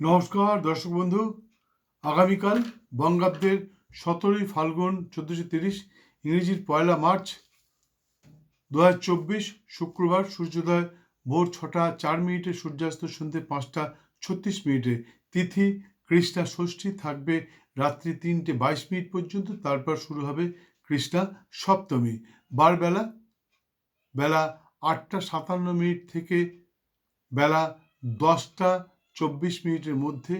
নমস্কার, দর্শক বন্ধু। আগামীকাল বঙ্গাব্দের সতেরোই ফাল্গুন চোদ্দোশো তিরিশ, ইংরেজির পয়লা মার্চ দু চব্বিশ, শুক্রবার সূর্যোদয় ভোর ছটা চার মিনিটে, সূর্যাস্ত সন্ধ্যে পাঁচটা ছত্রিশ মিনিটে। তিথি, কৃষ্ণা ষষ্ঠী থাকবে রাত্রি তিনটে বাইশ মিনিট পর্যন্ত, তারপর শুরু হবে কৃষ্ণা সপ্তমী। বারবেলা, বেলা আটটা সাতান্ন মিনিট থেকে বেলা দশটা চব্বিশ মিনিটের মধ্যে।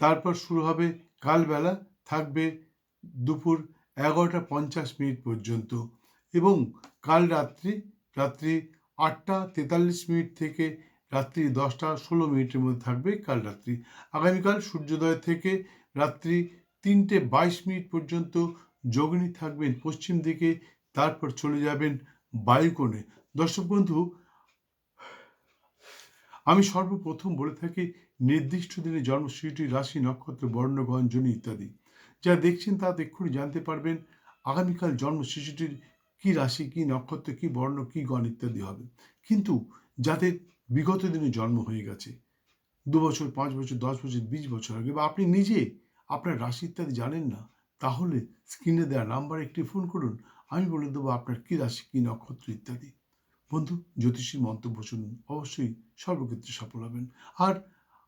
তারপর শুরু হবে, কালবেলা থাকবে দুপুর এগারোটা পঞ্চাশ মিনিট পর্যন্ত। এবং কাল রাত্রি রাত্রি আটটা তেতাল্লিশ মিনিট থেকে রাত্রি দশটা ষোলো মিনিটের মধ্যে থাকবে কাল রাত্রি। আগামীকাল সূর্যোদয় থেকে রাত্রি তিনটে বাইশ মিনিট পর্যন্ত যোগিনী থাকবেন পশ্চিম দিকে, তারপর চলে যাবেন বায়ুকোণে। দর্শক বন্ধু আমি সর্বপ্রথম বলে থাকি, নির্দিষ্ট দিনে জন্ম জন্মসূচিটি রাশি, নক্ষত্র, বর্ণ গঞ্জনী ইত্যাদি। যা দেখছেন তা এক্ষুনি জানতে পারবেন, আগামীকাল জন্ম শিশুটির কি রাশি, কি নক্ষত্র, কি বর্ণ, কি গণ ইত্যাদি হবে। কিন্তু যাদের বিগত দিনে জন্ম হয়ে গেছে, দু বছর, পাঁচ বছর, দশ বছর, বিশ বছর আগে, বা আপনি নিজে আপনার রাশি ইত্যাদি জানেন না, তাহলে স্ক্রিনে দেওয়া নাম্বারে একটি ফোন করুন, আমি বলে দেবো আপনার কি রাশি, কি নক্ষত্র ইত্যাদি। বন্ধু, জ্যোতিষীর মন্তব্য শুনুন। অবশ্যই সর্বক্ষেত্রে সফল হবেন। আর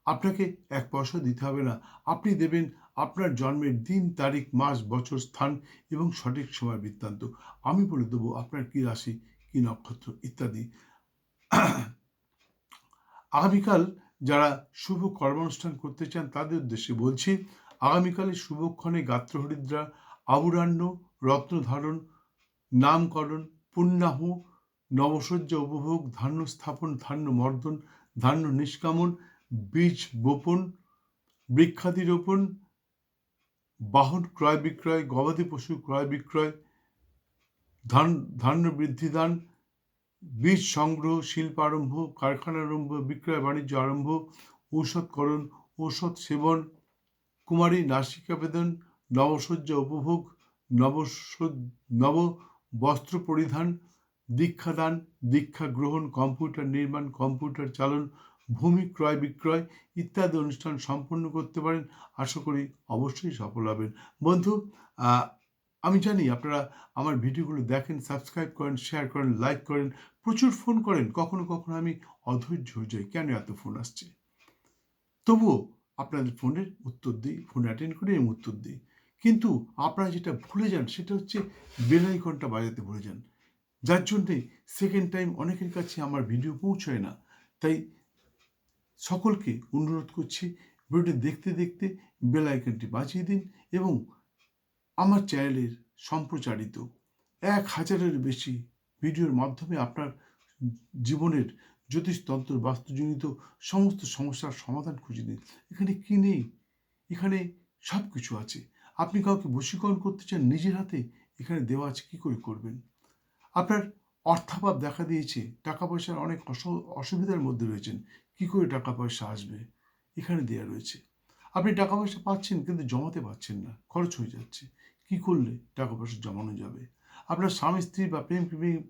আপনাকে এক পয়সা দিতে হবে না। আপনি দেবেন আপনার জন্মের দিন, তারিখ, মাস, বছর, স্থান এবং সঠিক সময় বৃত্তান্ত। আমি বলে দেবো আপনার কী রাশি, কি নক্ষত্র ইত্যাদি। আগামীকাল যারা শুভ কর্মানুষ্ঠান করতে চান, তাদের উদ্দেশ্যে বলছি আগামীকালের শুভক্ষণে গাত্রহরিদ্রা আবুরান্য রত্নধারণ, নামকরণ, পুণ্যাহ নবসজ্জা উপভোগ, ধান্য স্থাপন, ধান্য মর্দন, ধান্য নিষ্কামন, বীজ বপন, বৃক্ষাদি রোপণ, বাহন ক্রয় বিক্রয়, গবাদি পশু ক্রয় বিক্রয়, ধান, ধান্য বৃদ্ধি দান, বীজ সংগ্রহ, শিল্প আরম্ভ, কারখানা আরম্ভ, বিক্রয় বাণিজ্য আরম্ভ, ঔষধকরণ, ঔষধ সেবন, কুমারী নাসিকা বেদন নবসজ্জা উপভোগ নবস নব বস্ত্র পরিধান দীক্ষাদান, দীক্ষা গ্রহণ, কম্পিউটার নির্মাণ, কম্পিউটার চালন, ভূমি ক্রয় বিক্রয় ইত্যাদি অনুষ্ঠান সম্পন্ন করতে পারেন। আশা করি অবশ্যই সফল হবেন। বন্ধু আমি জানি আপনারা আমার ভিডিওগুলো দেখেন, সাবস্ক্রাইব করেন, শেয়ার করেন, লাইক করেন, প্রচুর ফোন করেন। কখনো কখনো আমি অধৈর্য হয়ে যাই। কেন এত ফোন আসছে? তবুও আপনাদের ফোনের উত্তর দিই, ফোন অ্যাটেন্ড করে আমি উত্তর দিই। কিন্তু আপনারা যেটা ভুলে যান, সেটা হচ্ছে বেলাইকনটা বাজাতে ভুলে যান। যার জন্যে সেকেন্ড টাইম অনেকের কাছে আমার ভিডিও পৌঁছয় না। তাই সকলকে অনুরোধ করছি ভিডিওটি দেখতে দেখতে বেল আইকনটি বাজিয়ে দিন এবং আমার চ্যানেলের সম্প্রচারিত এক হাজারের বেশি ভিডিওর মাধ্যমে আপনার জীবনের জ্যোতিষতন্ত্র বাস্তুজনিত সমস্ত সমস্যার সমাধান খুঁজে দিন এখানে কি নেই? এখানে সব কিছু আছে। আপনি কাউকে বশীকরণ করতে চান, নিজের হাতে এখানে দেওয়া আছে, কী করে করবেন? আপনার অর্থাভাব দেখা দিয়েছে টাকা পয়সার অনেক অসুবিধার মধ্যে রয়েছেন, কি করে টাকা পয়সা আসবে? এখানে দেওয়া রয়েছে। আপনি টাকা পয়সা পাচ্ছেন কিন্তু জমাতে পারছেন না, খরচ হয়ে যাচ্ছে। কি করলে টাকা পয়সা জমানো যাবে? আপনার স্বামী, স্ত্রী বা প্রেম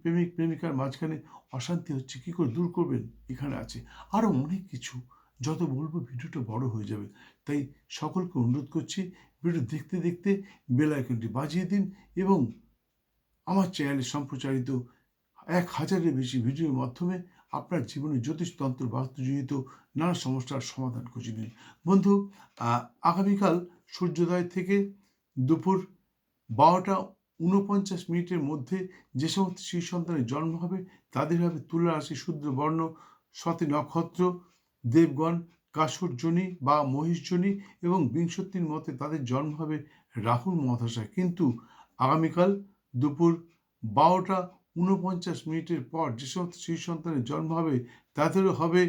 প্রেমিক, প্রেমিকার মাঝখানে অশান্তি হচ্ছে, কি করে দূর করবেন? এখানে আছে। আরও অনেক কিছু, যত বলব ভিডিওটা বড় হয়ে যাবে। তাই সকলকে অনুরোধ করছি ভিডিও দেখতে দেখতে বেল আইকনটি বাজিয়ে দিন এবং আমার চ্যানেলে সম্প্রচারিত এক হাজারের বেশি ভিডিওর মাধ্যমে আপনার জীবনে জ্যোতিষতন্ত্র বাস্তুজনিত নানা সমস্যার সমাধান খুঁজে নিন। বন্ধু আগামীকাল সূর্যোদয় থেকে দুপুর বারোটা ঊনপঞ্চাশ মিনিটের মধ্যে যে সমস্ত শিশু সন্তানের জন্ম হবে, তাদের হবে তুলা রাশি শূদ্র বর্ণ সতী নক্ষত্র, দেবগণ কাসুরজনী বা মহিষজনী এবং বিংশতির মতে তাদের জন্ম হবে রাহুল মহাদশায়। কিন্তু আগামীকাল দুপুর বারোটা ঊনপঞ্চাশ মিনিটের পর যে সমস্ত শিশু সন্তানের জন্ম হবে, তাদেরও হবে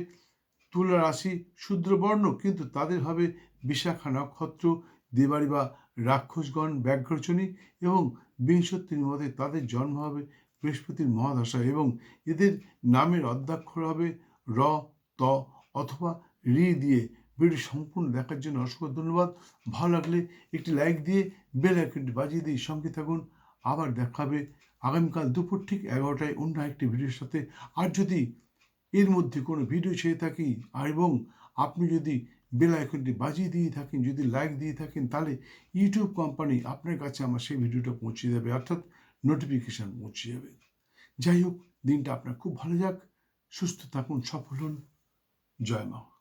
তুলা রাশি শূদ্রবর্ণ, কিন্তু তাদের হবে বিশাখা নক্ষত্র দেবাড়ি বা রাক্ষসগণ ব্যাঘ্রচনী এবং বিংশতির মধ্যে তাদের জন্ম হবে বৃহস্পতির মহাদশা এবং এদের নামের অধ্যাক্ষর হবে র, ত অথবা রি দিয়ে। ভিডিও সম্পূর্ণ দেখার জন্য অসংখ্য ধন্যবাদ। ভালো লাগলে একটি লাইক দিয়ে বেল আইকনটি বাজিয়ে দিয়ে সঙ্গে থাকুন। আবার দেখাবে। আগামীকাল দুপুর ঠিক এগারোটায় অন্য একটি ভিডিওর সাথে। আর যদি এর মধ্যে কোনো ভিডিও ছেড়ে থাকি, আর এবং আপনি যদি বেল আইকনটি বাজিয়ে দিয়ে থাকেন, যদি লাইক দিয়ে থাকেন, তাহলে ইউটিউব কোম্পানি আপনার কাছে আমার সেই ভিডিওটা পৌঁছে যাবে, অর্থাৎ নোটিফিকেশান পৌঁছে যাবে। যাই হোক, দিনটা আপনার খুব ভালো যাক। সুস্থ থাকুন, সফল হন। জয় মা।